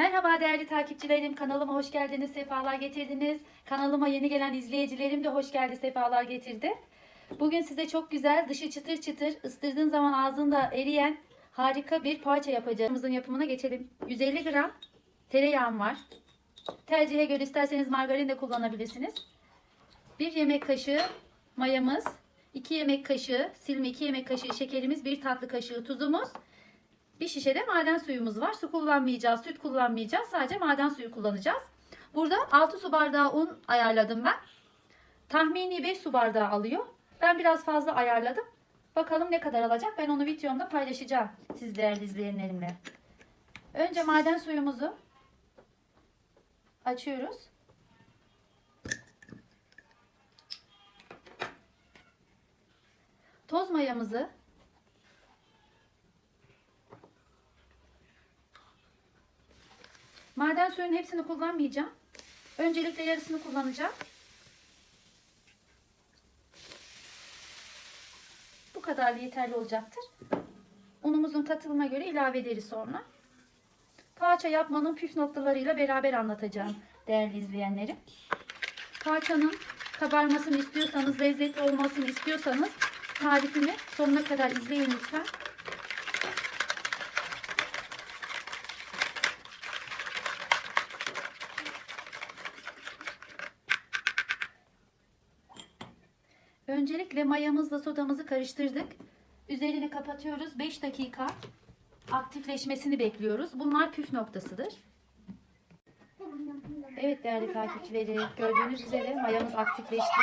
Merhaba değerli takipçilerim. Kanalıma hoş geldiniz, sefalar getirdiniz. Kanalıma yeni gelen izleyicilerim de hoş geldi, sefalar getirdi. Bugün size çok güzel, dışı çıtır çıtır, ısırdığın zaman ağzında eriyen harika bir poğaça yapacağımızın yapımına geçelim. 150 gram tereyağım var. Tercihe göre isterseniz margarin de kullanabilirsiniz. 1 yemek kaşığı mayamız, 2 yemek kaşığı silme, 2 yemek kaşığı şekerimiz, 1 tatlı kaşığı tuzumuz, bir şişe de maden suyumuz var. Su kullanmayacağız, süt kullanmayacağız. Sadece maden suyu kullanacağız. Burada 6 su bardağı un ayarladım ben. Tahmini 5 su bardağı alıyor. Ben biraz fazla ayarladım. Bakalım ne kadar alacak. Ben onu videomda paylaşacağım siz değerli izleyenlerimle. Önce maden suyumuzu açıyoruz. Toz mayamızı Maden suyunun hepsini kullanmayacağım. Öncelikle yarısını kullanacağım. Bu kadar yeterli olacaktır. Unumuzun katılımına göre ilave ederiz sonra. Poğaça yapmanın püf noktalarıyla beraber anlatacağım değerli izleyenlerim. Poğaçanın kabarmasını istiyorsanız, lezzetli olmasını istiyorsanız tarifimi sonuna kadar izleyin lütfen. Öncelikle mayamızla sodamızı karıştırdık. Üzerini kapatıyoruz. 5 dakika aktifleşmesini bekliyoruz. Bunlar püf noktasıdır. Evet değerli takipçileri gördüğünüz üzere mayamız aktifleşti.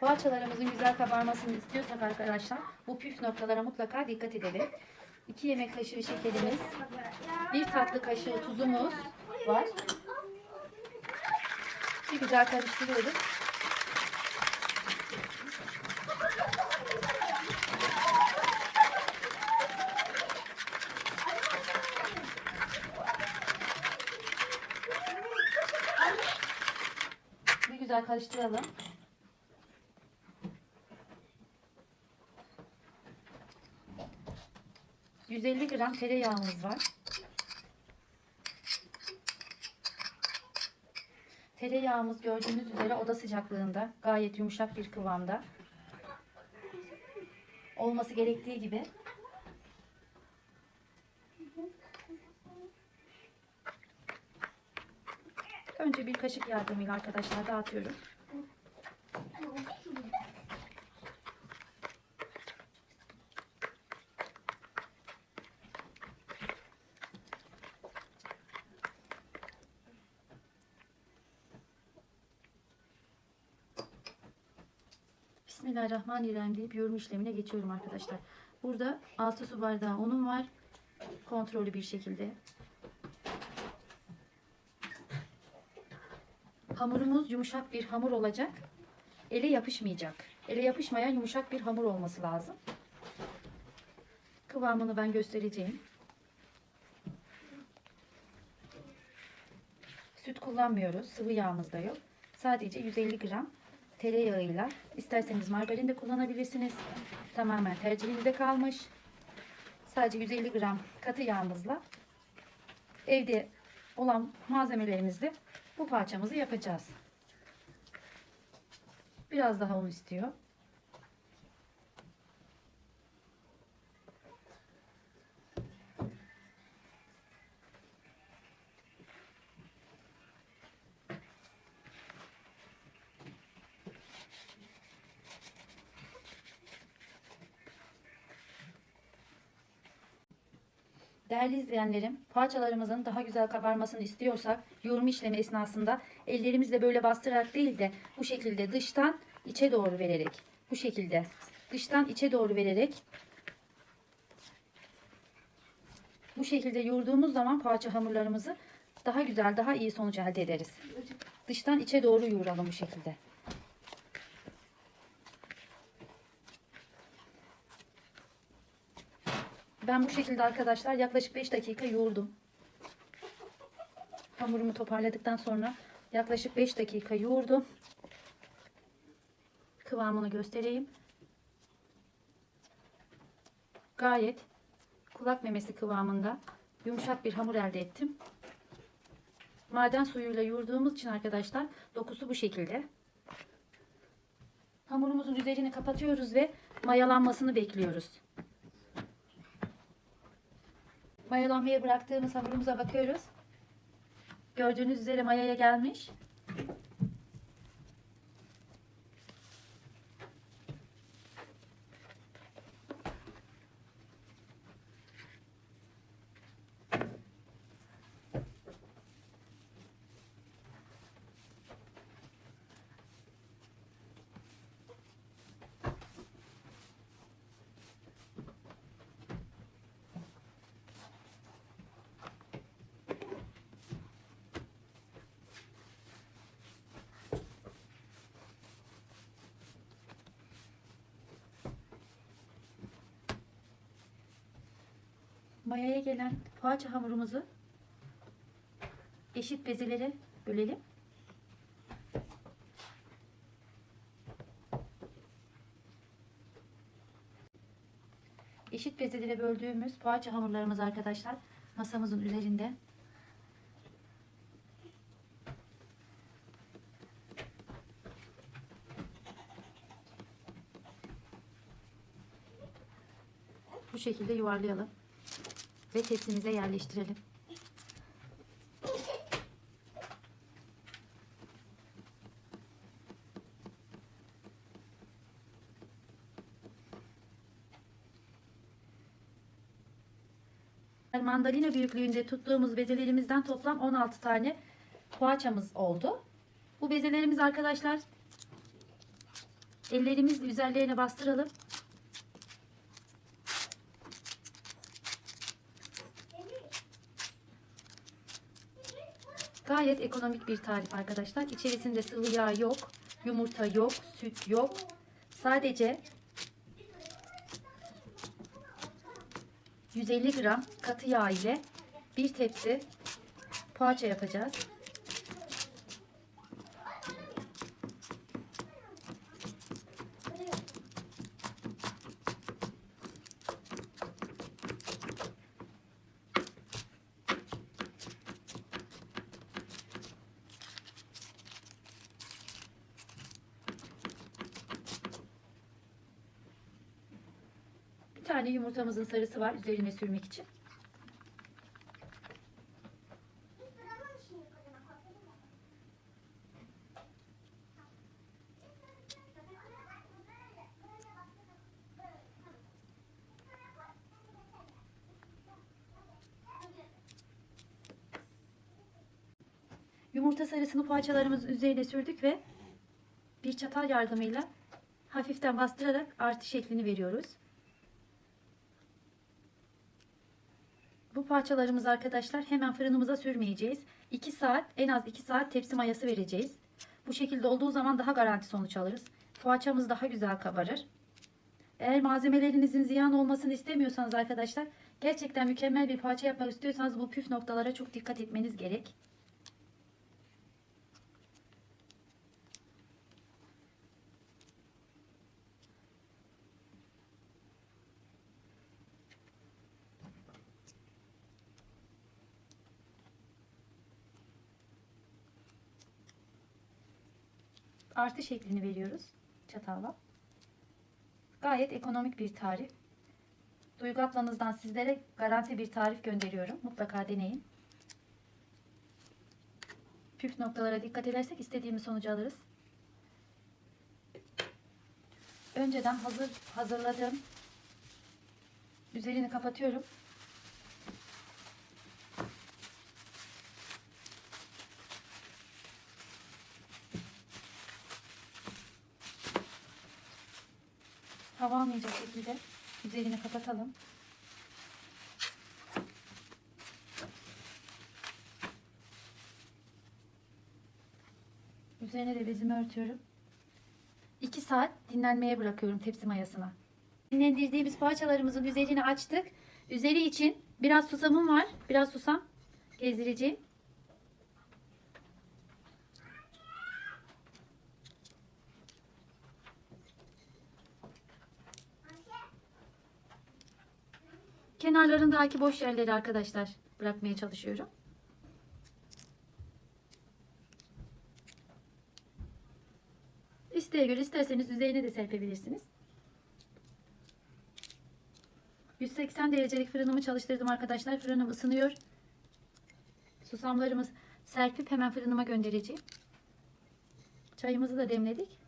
Poğaçalarımızın güzel kabarmasını istiyorsak arkadaşlar bu püf noktalara mutlaka dikkat edelim. 2 yemek kaşığı şekerimiz, 1 tatlı kaşığı tuzumuz var. Bir güzel karıştırıyoruz. Bir güzel karıştıralım. ...150 gram tereyağımız var. Tereyağımız gördüğünüz üzere oda sıcaklığında gayet yumuşak bir kıvamda. Olması gerektiği gibi. Önce bir kaşık yardımıyla arkadaşlar dağıtıyorum. Bismillahirrahmanirrahim deyip yorum işlemine geçiyorum arkadaşlar. Burada 6 su bardağı unum var. Kontrollü bir şekilde. Hamurumuz yumuşak bir hamur olacak. Ele yapışmayacak. Ele yapışmayan yumuşak bir hamur olması lazım. Kıvamını ben göstereceğim. Süt kullanmıyoruz. Sıvı yağımız da yok. Sadece 150 gram tereyağıyla isterseniz margarin de kullanabilirsiniz. Tamamen tercihinize kalmış. Sadece 150 gram katı yağımızla evde olan malzemelerimizle bu parçamızı yapacağız. Biraz daha un istiyor. Değerli izleyenlerim, poğaçalarımızın daha güzel kabarmasını istiyorsak yoğurma işlemi esnasında ellerimizle böyle bastırarak değil de bu şekilde dıştan içe doğru vererek bu şekilde dıştan içe doğru vererek bu şekilde yoğurduğumuz zaman poğaça hamurlarımızı daha güzel, daha iyi sonuç elde ederiz. Dıştan içe doğru yoğuralım bu şekilde. Ben bu şekilde arkadaşlar yaklaşık 5 dakika yoğurdum. Hamurumu toparladıktan sonra yaklaşık 5 dakika yoğurdum. Kıvamını göstereyim. Gayet kulak memesi kıvamında yumuşak bir hamur elde ettim. Maden suyuyla yoğurduğumuz için arkadaşlar dokusu bu şekilde. Hamurumuzun üzerini kapatıyoruz ve mayalanmasını bekliyoruz. Mayalanmaya bıraktığımız hamurumuza bakıyoruz. Gördüğünüz üzere mayaya gelmiş. Mayaya gelen poğaça hamurumuzu eşit bezelere bölelim. Eşit bezelere böldüğümüz poğaça hamurlarımız arkadaşlar masamızın üzerinde. Bu şekilde yuvarlayalım ve tepsimize yerleştirelim. Mandalina büyüklüğünde tuttuğumuz bezelerimizden toplam 16 tane poğaçamız oldu. Bu bezelerimiz arkadaşlar ellerimiz üzerlerine bastıralım. Gayet ekonomik bir tarif arkadaşlar. İçerisinde sıvı yağ yok, yumurta yok, süt yok. Sadece 150 gram katı yağ ile bir tepsi poğaça yapacağız. Bir tane yumurtamızın sarısı var üzerine sürmek için. Yumurta sarısını poğaçalarımızın üzerine sürdük ve bir çatal yardımıyla hafiften bastırarak artı şeklini veriyoruz. Bu parçalarımızı arkadaşlar hemen fırınımıza sürmeyeceğiz. 2 saat en az 2 saat tepsi mayası vereceğiz. Bu şekilde olduğu zaman daha garanti sonuç alırız. Poğaçamız daha güzel kabarır. Eğer malzemelerinizin ziyan olmasını istemiyorsanız arkadaşlar gerçekten mükemmel bir poğaça yapmak istiyorsanız bu püf noktalara çok dikkat etmeniz gerek. Artı şeklini veriyoruz çatalla. Gayet ekonomik bir tarif. Duygu ablanızdan sizlere garanti bir tarif gönderiyorum. Mutlaka deneyin. Püf noktalara dikkat edersek istediğimiz sonucu alırız. Önceden hazır hazırladığım üzerini kapatıyorum. Hava almayacak şekilde üzerini kapatalım. Üzerine de bezimi örtüyorum. 2 saat dinlenmeye bırakıyorum tepsi mayasına. Dinlendirdiğimiz poğaçalarımızın üzerini açtık. Üzeri için biraz susamım var. Biraz susam gezdireceğim. Kenarlarındaki boş yerleri arkadaşlar bırakmaya çalışıyorum. İsteğe göre isterseniz üzerine de serpebilirsiniz. 180 derecelik fırınımı çalıştırdım arkadaşlar. Fırınım ısınıyor. Susamlarımız serpip hemen fırınıma göndereceğim. Çayımızı da demledik.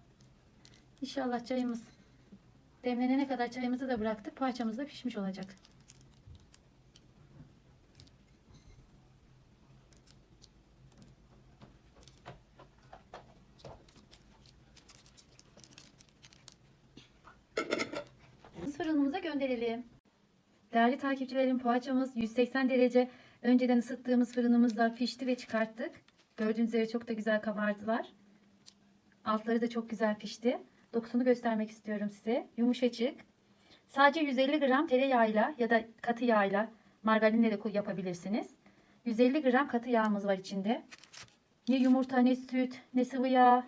İnşallah çayımız demlenene kadar çayımızı da bıraktık. Poğaçamız da pişmiş olacak. Fırınımıza gönderelim. Değerli takipçilerim poğaçamız 180 derece önceden ısıttığımız fırınımızda pişti ve çıkarttık. Gördüğünüz üzere çok da güzel kabardılar. Altları da çok güzel pişti. Dokusunu göstermek istiyorum size. Yumuşacık. Sadece 150 gram tereyağıyla ya da katı yağıyla margarinle de yapabilirsiniz. 150 gram katı yağımız var içinde. Ne yumurta, ne süt, ne sıvı yağ.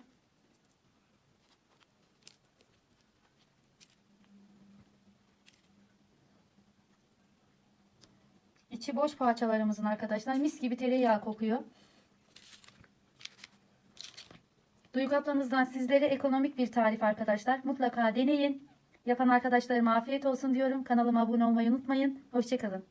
İçi boş poğaçalarımızın arkadaşlar. Mis gibi tereyağı kokuyor. Duygu ablanızdan sizlere ekonomik bir tarif arkadaşlar. Mutlaka deneyin. Yapan arkadaşlarıma afiyet olsun diyorum. Kanalıma abone olmayı unutmayın. Hoşçakalın.